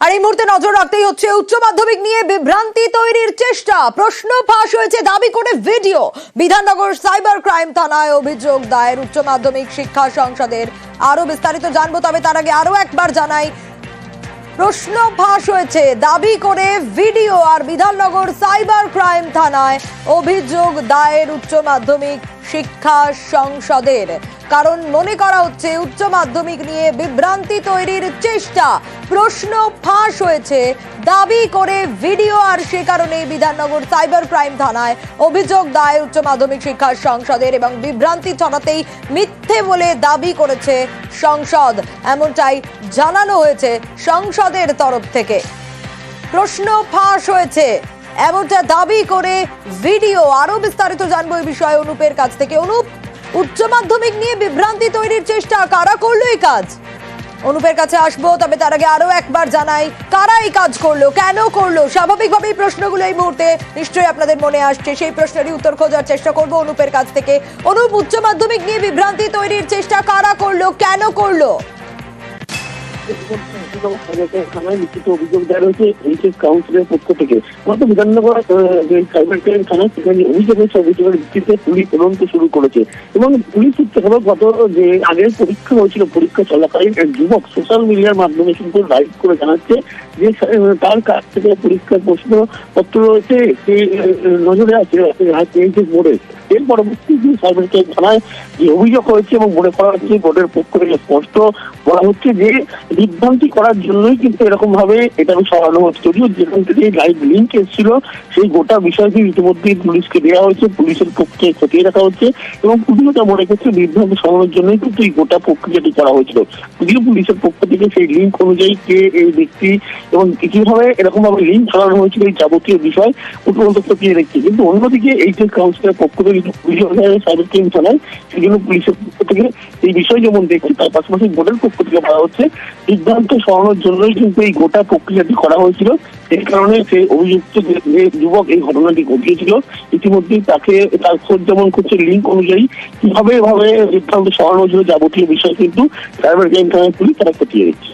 আর এই মুহূর্তে নজর রাখতেই হচ্ছে উচ্চ মাধ্যমিক নিয়ে বিভ্রান্তি তৈরির চেষ্টা। প্রশ্ন ফাঁস হয়েছে দাবি করে ভিডিও। বিধাননগর সাইবার ক্রাইম থানায় অভিযোগ দায়ের। উচ্চ মাধ্যমিক শিক্ষা সংসদের আরও বিস্তারিত জানব, তবে তার আগে আরও একবার জানাই, প্রশ্ন ফাঁস হয়েছে দাবি করে ভিডিও আর বিধাননগর সাইবার ক্রাইম থানায় অভিযোগ দায়ের উচ্চ মাধ্যমিক শিক্ষা সংসদের। কারণ মনে করা হচ্ছে উচ্চ মাধ্যমিক নিয়ে বিভ্রান্তি তৈরির চেষ্টা। প্রশ্ন ফাঁস হয়েছে। দাবি করে ভিডিও আর সে কারণে বিধাননগর সাইবার ক্রাইম থানায় অভিযোগ দায় উচ্চ মাধ্যমিক শিক্ষা সংসদের এবং বিভ্রান্তি ছড়াতেই মিথ্যে বলে দাবি করেছে সংসদ। এমনটাই জানানো হয়েছে সংসদের তরফ থেকে। প্রশ্ন ফাঁস হয়েছে। এমনটা দাবি করে ভিডিও আরও বিস্তারিত জানব এই বিষয়ে অনুপের কাছ থেকে। অনুপ উচ্চ মাধ্যমিক নিয়ে বিভ্রান্তি তৈরির চেষ্টা, কারা করল এই কাজ? অনুপের কাছে আসব, তবে তার আগে আরও একবার জানাই, কারা এই কাজ করল, কেন করল? স্বাভাবিকভাবেই প্রশ্নগুলো এই মুহূর্তে নিশ্চয়ই আপনাদের মনে আসছে, সেই প্রশ্নেরই উত্তর খোঁজার চেষ্টা করব অনুপের কাছ থেকে। অনুপ, উচ্চ মাধ্যমিক নিয়ে বিভ্রান্তি তৈরির চেষ্টা, কারা করল, কেন করল? মিডিয়ার মাধ্যমে কিন্তু লাইভ করে জানাচ্ছে যে তার কাছ থেকে পরীক্ষার প্রশ্নপত্র রয়েছে নজরে আছে এইচএস এর পরবর্তী সাইবার ক্রাইম থানায় যে অভিযোগ হয়েছে এবং মনে করা হচ্ছে বোর্ডের পক্ষ থেকে স্পষ্ট বলা হচ্ছে যে বিভ্রান্তি করার জন্যই কিন্তু এরকম ভাবে এটা আমি সরানো হচ্ছে। যদিও যেখান থেকে লাইভ লিঙ্ক এসেছিল, সেই গোটা বিষয়টি ইতিমধ্যেই পুলিশকে দেওয়া হয়েছে, পুলিশের পক্ষে খতিয়ে রাখা হচ্ছে এবং পুলিশ এটা মনে করছে বিভ্রান্তি সরানোর জন্যই কিন্তু এই গোটা প্রক্রিয়াটি করা হয়েছিল। যদিও পুলিশের পক্ষ থেকে সেই লিঙ্ক অনুযায়ী কে এই ব্যক্তি এবং কীভাবে এরকম ভাবে লিঙ্ক ছড়ানো হয়েছিল এই যাবতীয় বিষয় উপরন্ত খতিয়ে দেখছে। কিন্তু অন্যদিকে এইচএস কাউন্সিলের পক্ষ থেকে কিন্তু পুলিশ সাইবার ক্রাইম থানায় সেই জন্য পুলিশের পক্ষ থেকে এই বিষয় যেমন দেখছে, তার পাশাপাশি বোর্ডের পক্ষ থেকে বলা হচ্ছে। বিভ্রান্ত সরানোর জন্যই কিন্তু এই গোটা প্রক্রিয়াটি করা হয়েছিল। এই কারণে সে অভিযুক্ত যে যুবক এই ঘটনাটি ঘটিয়েছিল, ইতিমধ্যেই তাকে তার খোঁজ যেমন করছে লিঙ্ক অনুযায়ী কীভাবে এভাবে বিভ্রান্ত সরানোর জন্য যাবতীয় বিষয় কিন্তু সাইবার ক্রাইম থানায় পুলিশ তারা খতিয়ে দিচ্ছে